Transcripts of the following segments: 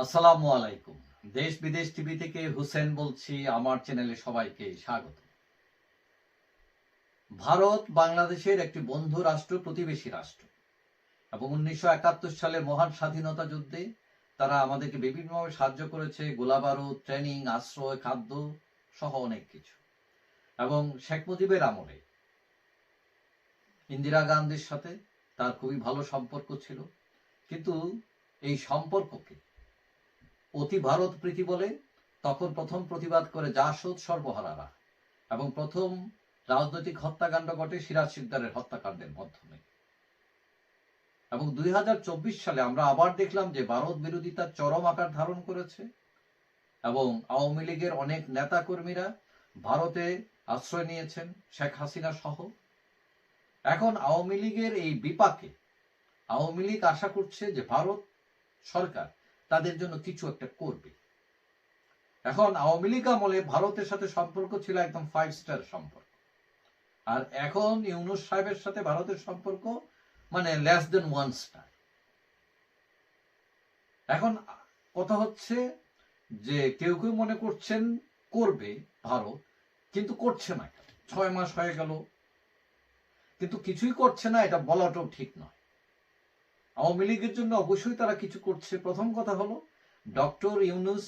আসসালামু আলাইকুম। দেশ বিদেশ টিভি থেকে হুসেন বলছি, আমার চ্যানেলে সবাইকে স্বাগত। ভারত বাংলাদেশের একটি বন্ধু রাষ্ট্র, প্রতিবেশী রাষ্ট্র। এবং উনিশশো সালের মহান স্বাধীনতা যুদ্ধে তারা আমাদেরকে বিভিন্নভাবে সাহায্য করেছে, গোলাবারুদ, ট্রেনিং, আশ্রয়, খাদ্য সহ অনেক কিছু। এবং শেখ মুজিবের আমলে ইন্দিরা গান্ধীর সাথে তার খুবই ভালো সম্পর্ক ছিল। কিন্তু এই সম্পর্ককে অতি ভারত প্রীতি বলে, তখন প্রথম প্রতিবাদ করে জাসদ সর্বহারারা এবং প্রথম রাজনৈতিক হত্যাকাণ্ড ঘটে সিরাজ সিকদারের হত্যাকাণ্ডের মাধ্যমে। এবং দুই সালে আমরা আবার দেখলাম যে ভারত বিরোধিতা চরম আকার ধারণ করেছে এবং আওয়ামী লীগের অনেক নেতা কর্মীরা ভারতে আশ্রয় নিয়েছেন শেখ হাসিনা সহ। এখন আওয়ামী লীগের এই বিপাকে আওয়ামী লীগ আশা করছে যে ভারত সরকার তাদের জন্য কিছু একটা করবে। এখন আওয়ামী লীগ আমলে ভারতের সাথে সম্পর্ক ছিল একদম ফাইভ স্টার সম্পর্ক। আর এখন ইউনুস সাহেবের সাথে ভারতের সম্পর্ক মানে লেস দেন ওয়ান স্টার এখন কথা হচ্ছে যে কেউ কেউ মনে করছেন করবে ভারত, কিন্তু করছে না ছয় মাস হয়ে গেল। কিন্তু কিছুই করছে না, এটা বলাটাও ঠিক নয়। আওয়ামী লীগের জন্য অবশ্যই তারা কিছু করছে। প্রথম কথা হলো, ডক্টর ইউনুস,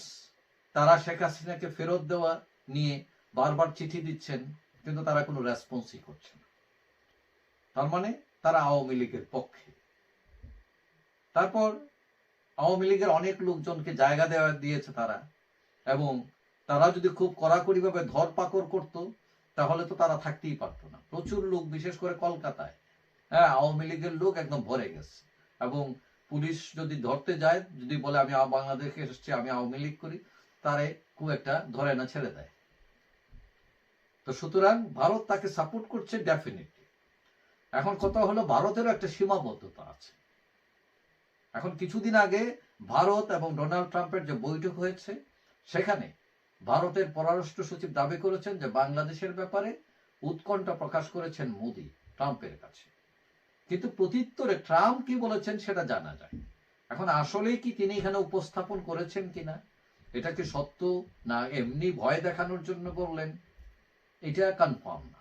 তারা শেখ হাসিনাকে ফেরত দেওয়া নিয়ে বারবার চিঠি দিচ্ছেন, কিন্তু তারা কোনো রেসপন্সই করছে না। তার মানে তারা আওয়ামী লীগের পক্ষে। তারপর আওয়ামী লীগের অনেক লোকজনকে জায়গা দেওয়া দিয়েছে তারা, এবং তারা যদি খুব কড়াকড়ি ভাবে ধরপাকড় করত, তাহলে তো তারা থাকতেই পারতো না। প্রচুর লোক, বিশেষ করে কলকাতায়। হ্যাঁ আওয়ামী লীগের লোক একদম ভরে গেছে। এবং পুলিশ যদি ধরতে যায়, যদি বলে আমি বাংলাদেশে এসেছি, আমি আওয়ামী লীগ করি, তারে খুব একটা ধরে না, ছেড়ে দেয়। তো সুতরাং ভারত তাকে সাপোর্ট করছে ডেফিনেটলি এখন কথা হলো ভারতেরও একটা সীমাবদ্ধতা আছে। এখন কিছুদিন আগে ভারত এবং ডোনাল্ড ট্রাম্পের যে বৈঠক হয়েছে, সেখানে ভারতের পররাষ্ট্র সচিব দাবি করেছেন যে বাংলাদেশের ব্যাপারে উৎকণ্ঠা প্রকাশ করেছেন মোদি ট্রাম্পের কাছে। কিন্তু প্রত্যুত্তরে ট্রাম্প কি বলেছেন সেটা জানা যায়। এখন আসলেই কি তিনি এখানে উপস্থাপন করেছেন কিনা, এটা কি সত্য না এমনি ভয় দেখানোর জন্য বললেন, এটা কনফার্ম না।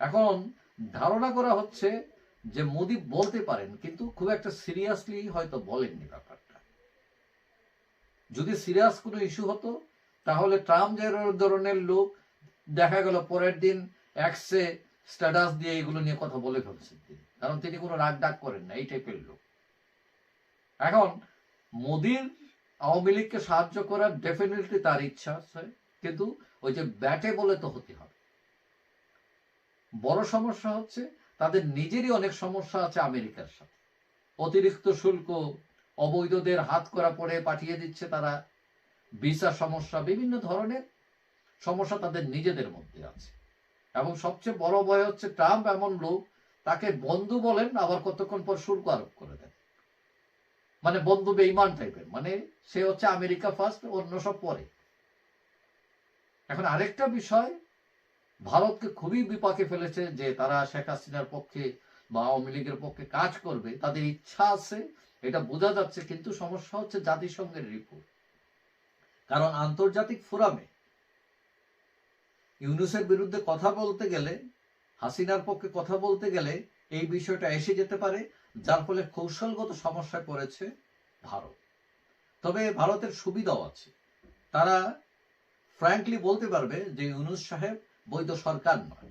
এখন ধারণা করা হচ্ছে যে মোদি বলতে পারেন, কিন্তু খুব একটা সিরিয়াসলি হয়তো বলেননি ব্যাপারটা। যদি সিরিয়াস কোনো ইস্যু হতো, তাহলে ট্রাম্প যে ধরনের লোক, দেখা গেল পরের দিন এক্সে স্ট্যাটাস দিয়ে এগুলো নিয়ে কথা বলে ফেলছেন তিনি। কারণ তিনি কোনো রাগ ডাক করেন না, এই টাইপের লোক। এখন মোদির আওয়ামী লীগকে সাহায্য করার ডেফিনেটলি তার ইচ্ছা আছে, কিন্তু ওই যে ব্যাটে বলে তো হতে হবে। বড় সমস্যা হচ্ছে তাদের নিজেরই অনেক সমস্যা আছে আমেরিকার সাথে। অতিরিক্ত শুল্ক, অবৈধদের হাত করা পড়ে পাঠিয়ে দিচ্ছে তারা, ভিসা সমস্যা, বিভিন্ন ধরনের সমস্যা তাদের নিজেদের মধ্যে আছে। এবং সবচেয়ে বড় ভয় হচ্ছে ট্রাম্প এমন লোক, তাকে বন্ধু বলেন, আবার কতক্ষণ পর শুল্ক আরোপ করে দেন। মানে বন্ধু বেইমান টাইপের মানে সে হচ্ছে আমেরিকা ফার্স্ট অন্য সব পরে। এখন আরেকটা বিষয়, ভারতকে খুবই বিপাকে ফেলেছে যে তারা শেখ হাসিনার পক্ষে বা আওয়ামী লীগের পক্ষে কাজ করবে, তাদের ইচ্ছা আছে, এটা বোঝা যাচ্ছে, কিন্তু সমস্যা হচ্ছে জাতিসংঘের রিপোর্ট কারণ আন্তর্জাতিক ফোরামে ইউনুসের বিরুদ্ধে কথা বলতে গেলে, হাসিনার পক্ষে কথা বলতে গেলে এই বিষয়টা এসে যেতে পারে, যার ফলে কৌশলগত সমস্যায় পড়েছে ভারত। তবে ভারতের সুবিধাও আছে। তারা ফ্র্যাঙ্কলি বলতে পারবে যে ইউনুস সাহেব বৈধ সরকার নয়।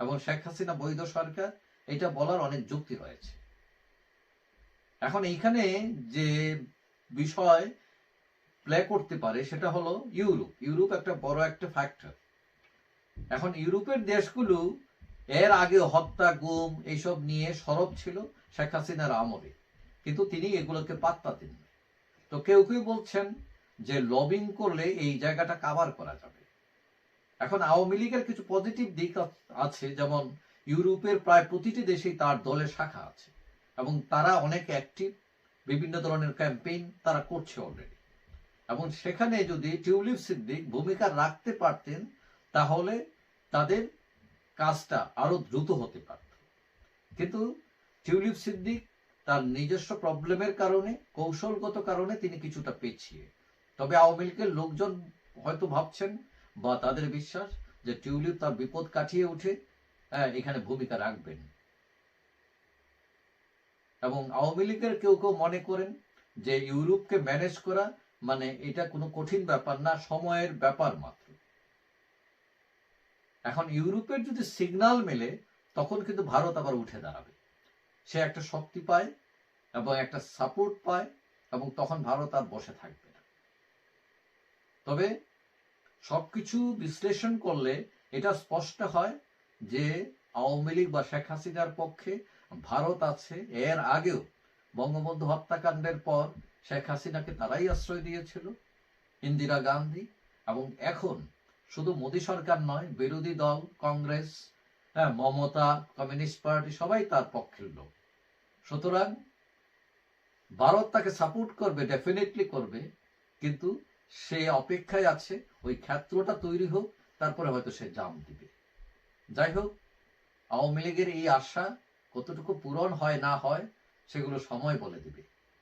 এবং শেখ হাসিনা বৈধ সরকার, এটা বলার অনেক যুক্তি রয়েছে। এখন এইখানে যে বিষয় প্লে করতে পারে সেটা হলো ইউরোপ। ইউরোপ একটা বড় একটা ফ্যাক্টর এখন ইউরোপের দেশগুলো এর আগে হত্যা, গুম এইসব নিয়ে সরব ছিল শেখ হাসিনার আমলে। কিন্তু তিনি এগুলোকে পাত্তা দেননি তো কেউ কেউ বলছেন যে লবিং করলে এই জায়গাটা কাভার করা যাবে। এখন আওয়ামী লীগের কিছু পজিটিভ দিক আছে, যেমন ইউরোপের প্রায় প্রতিটি দেশেই তার দলের শাখা আছে। এবং তারা অনেক অ্যাক্টিভ বিভিন্ন ধরনের ক্যাম্পেইন তারা করছে অলরেডি এবং সেখানে যদি টিউলিপ সিদ্দিক ভূমিকা রাখতে পারতেন তাহলে তাদের কাজটা আরও দ্রুত হতে পারত। কিন্তু টিউলিপ সিদ্দিক তার নিজস্ব প্রবলেমের কারণে কৌশলগত কারণে তিনি কিছুটা পেছিয়ে। তবে আওয়ামী লীগের লোকজন হয়তো ভাবছেন বা তাদের বিশ্বাস যে টিউলিপ তার বিপদ কাটিয়ে উঠে হ্যাঁ, এখানে ভূমিকা রাখবেন। এবং আওয়ামী লীগের কেউ কেউ মনে করেন যে ইউরোপকে ম্যানেজ করা মানে এটা কোনো কঠিন ব্যাপার না, সময়ের ব্যাপার মাত্র। এখন ইউরোপের যদি সিগন্যাল মেলে, তখন কিন্তু ভারত আবার উঠে দাঁড়াবে। সে একটা শক্তি পায় এবং একটা সাপোর্ট পায় এবং তখন ভারত আর বসে থাকবে না। তবে সবকিছু বিশ্লেষণ করলে এটা স্পষ্ট হয় যে আওয়ামী লীগ বা শেখ হাসিনার পক্ষে ভারত আছে, এর আগেও বঙ্গবন্ধু হত্যাকাণ্ডের পর শেখ হাসিনাকে তারাই আশ্রয় দিয়েছিল, ইন্দিরা গান্ধী, এবং এখন শুধু মোদী সরকার নয়, বিরোধী দল, কংগ্রেস হ্যাঁ মমতা, কমিউনিস্ট পার্টি, সবাই তার পক্ষের লোক। সুতরাং ভারত তাকে সাপোর্ট করবে, ডেফিনেটলি করবে, কিন্তু সে অপেক্ষায় আছে, ওই ক্ষেত্রটা তৈরি হোক, তারপরে হয়তো সে জাম দিবে। যাই হোক, আওয়ামী লীগের এই আশা কতটুকু পূরণ হয় না হয়, সেগুলো সময় বলে দিবে।